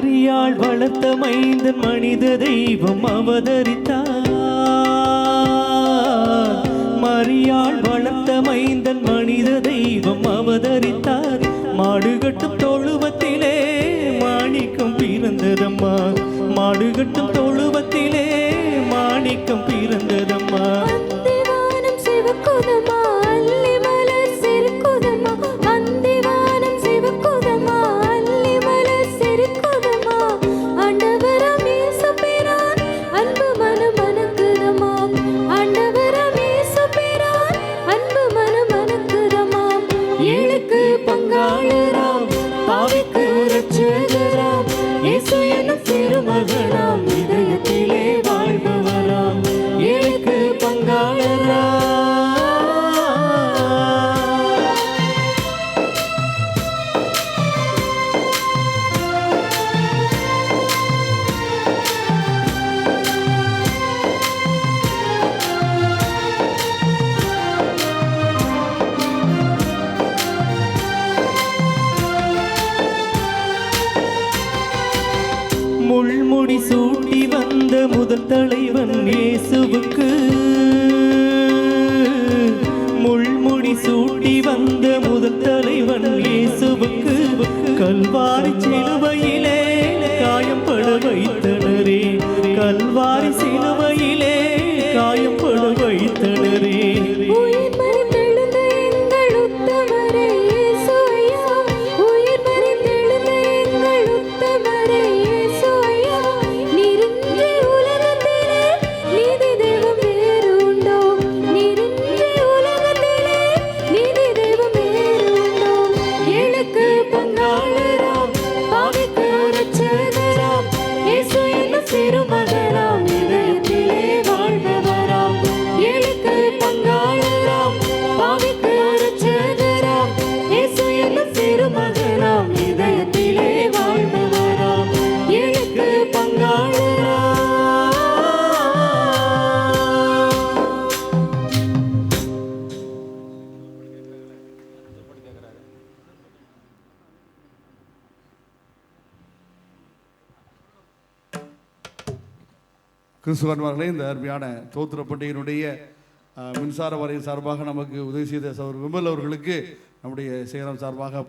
மாறியாள் வளர்த்த மைந்தன் மனித தெய்வம் அவதரித்தார். மறியாள் வளர்த்த மைந்தன் மனித தெய்வம் அவதரித்தார். மாடுகட்டும் தொழுவத்திலே மாணிக்கம் பிறந்ததம்மா. மாடுகட்டும் தொழுவத்திலே மாணிக்கம் பிறந்ததம்மா. பங்காளராம் முள்முடி சூட்டி வந்த முதல் தலைவன் இயேசுவுக்கு. முள்முடி சூட்டி வந்த முதல் தலைவன் இயேசுவுக்கு. கல்வாரி சிலுவையிலே காயம்பட வைத்தனரே. கல்வாரி சிலுவையிலே கிறிஸ்துவன்மார்களே இந்த அருமையான தோத்திர பண்டிகையினுடைய மின்சார வரையின் சார்பாக நமக்கு உதவி செய்த சவர் விமல் அவர்களுக்கு நம்முடைய சேலம் சார்பாக